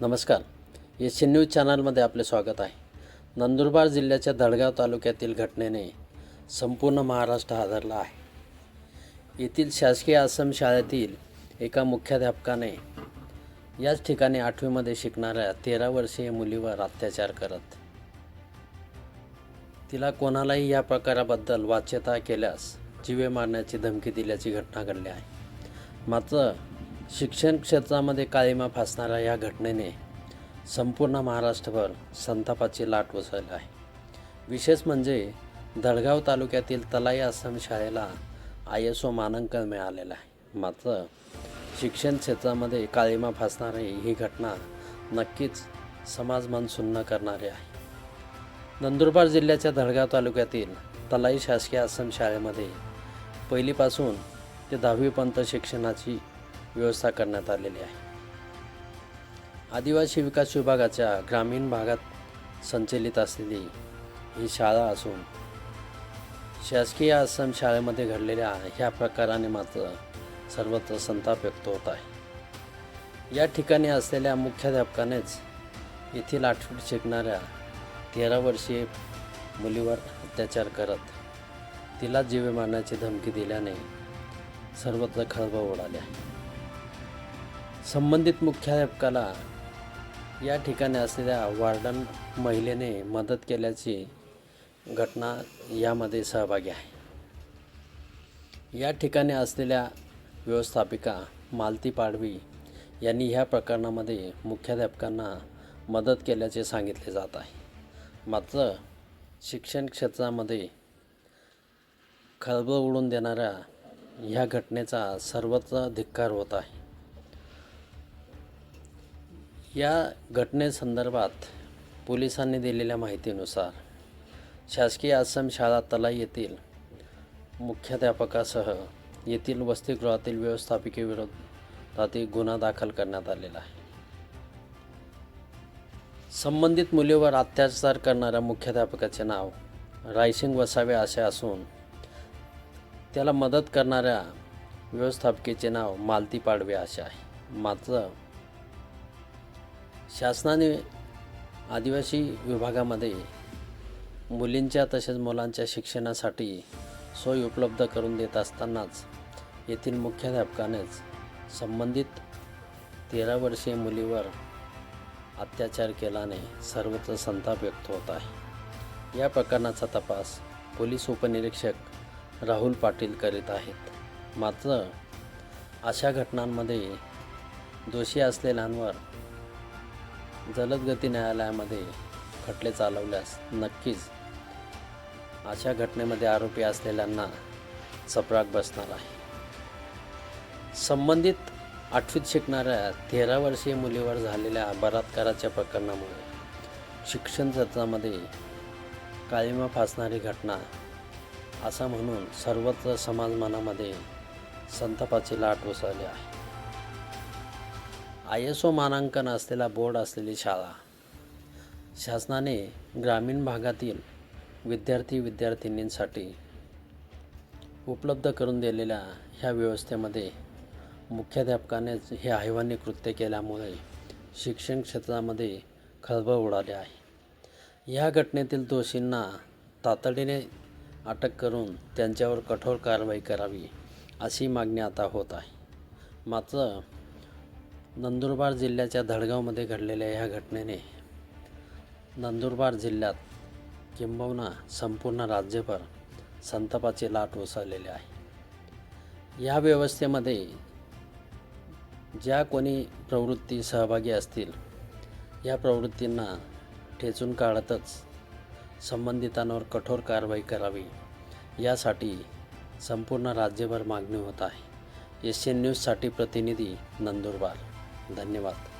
नमस्कार. S N news चॅनलमध्ये आपले स्वागत आहे. नंदुरबार जिल्ह्याच्या दडगाव तालुक्यातील घटनेने संपूर्ण महाराष्ट्र हादरला आहे. येथील शासकीय आश्रम शाळेतील एका मुख्याध्यापकाने याच ठिकाणी आठवीमध्ये शिकणाऱ्या तेरा वर्षीय मुलीवर अत्याचार करत तिला कोणालाही या प्रकाराबद्दल वाच्यता केल्यास जीवे मारण्याची धमकी दिल्याची घटना घडली आहे. मात्र शिक्षण क्षेत्रामध्ये काळीमा फासणाऱ्या या घटनेने संपूर्ण महाराष्ट्रभर संतापाची लाट उसळली आहे. विशेष म्हणजे दळगाव तालुक्यातील तलाई आश्रम शाळेला आय एस ओ मानांकन मिळालेलं आहे. मात्र शिक्षण क्षेत्रामध्ये काळीमा फासणारी ही घटना नक्कीच समाज मन सुन्न करणारी आहे. नंदुरबार जिल्ह्याच्या दळगाव तालुक्यातील तलाई शासकीय आश्रम शाळेमध्ये पहिलीपासून ते दहावीपर्यंत शिक्षणाची व्यवस्था करण्यात आलेली आहे. आदिवासी विकास विभागाच्या ग्रामीण भागात संचलित असलेली ही शाळा असून शासकीय आश्रम शाळेमध्ये घडलेल्या ह्या प्रकाराने मात्र सर्वत्र संताप व्यक्त होत आहे. या ठिकाणी असलेल्या मुख्याध्यापकानेच येथील आठवीत शिकणाऱ्या तेरा वर्षीय मुलीवर अत्याचार करत तिला जीवे मारण्याची धमकी दिल्याने सर्वत्र खळबळ उडाल्या आहे. संबंधित मुख्याध्यापकाला या ठिकाणी असलेल्या वार्डन महिलेने मदत केल्याची घटना यामध्ये सहभागी आहे. या ठिकाणी असलेल्या व्यवस्थापिका मालती पाडवी यांनी ह्या प्रकरणामध्ये मुख्याध्यापकांना मदत केल्याचे सांगितले जात आहे. मात्र शिक्षण क्षेत्रामध्ये खळबळ उडून देणाऱ्या ह्या घटनेचा सर्वत्र धिक्कार होत आहे. या घटनेसंदर्भात पोलिसांनी दिलेल्या माहितीनुसार शासकीय आश्रम शाळा तलाई येथील मुख्याध्यापकासह येथील वसतिगृहातील व्यवस्थापिकेविरोधात गुन्हा दाखल करण्यात आलेला आहे. संबंधित मुलीवर अत्याचार करणाऱ्या मुख्याध्यापकाचे नाव रायसिंग वसावे असे असून त्याला मदत करणाऱ्या व्यवस्थापिकेचे नाव मालती पाडवे असे आहे. मात्र शासनाने आदिवासी विभागामध्ये मुलींच्या तसेच मुलांच्या शिक्षणासाठी सोय उपलब्ध करून देत असतानाच येथील मुख्याध्यापकानेच संबंधित तेरा वर्षीय मुलीवर अत्याचार केल्याने सर्वत्र संताप व्यक्त होत आहे. या प्रकरणाचा तपास पोलीस उपनिरीक्षक राहुल पाटील करीत आहेत. मात्र अशा घटनांमध्ये दोषी असलेल्यांवर जलदगती न्यायालयामध्ये खटले चालवल्यास नक्कीच अशा घटनेमध्ये आरोपी असलेल्यांना चपराक बसणार आहे. संबंधित आठवीत शिकणाऱ्या तेरा वर्षीय मुलीवर झालेल्या बलात्काराच्या प्रकरणामुळे शिक्षण क्षेत्रामध्ये काळीमा फासणारी घटना असं म्हणून सर्वत्र समाज मनामध्ये संतापाची लाट उसळली आहे. आय एस ओ मानांकन असलेला बोर्ड असलेली शाळा. शासनाने ग्रामीण भागातील विद्यार्थी विद्यार्थिनींसाठी उपलब्ध करून दिलेल्या ह्या व्यवस्थेमध्ये मुख्याध्यापकानेच हे आह्वानी कृत्य केल्यामुळे शिक्षण क्षेत्रामध्ये खळबळ उडाली आहे. या घटनेतील दोषींना तातडीने अटक करून त्यांच्यावर कठोर कारवाई करावी अशी मागणी आता होत आहे. मात्र नंदुरबार जिल्ह्याच्या धडगावमध्ये घडलेल्या ह्या घटनेने नंदुरबार जिल्ह्यात किंबहुना संपूर्ण राज्यभर संतापाची लाट उसळलेली आहे. या व्यवस्थेमध्ये ज्या कोणी प्रवृत्ती सहभागी असतील या प्रवृत्तींना ठेचून काढतच संबंधितांवर कठोर कारवाई करावी यासाठी संपूर्ण राज्यभर मागणी होत आहे. एस एन न्यूजसाठी प्रतिनिधी नंदुरबार. धन्यवाद.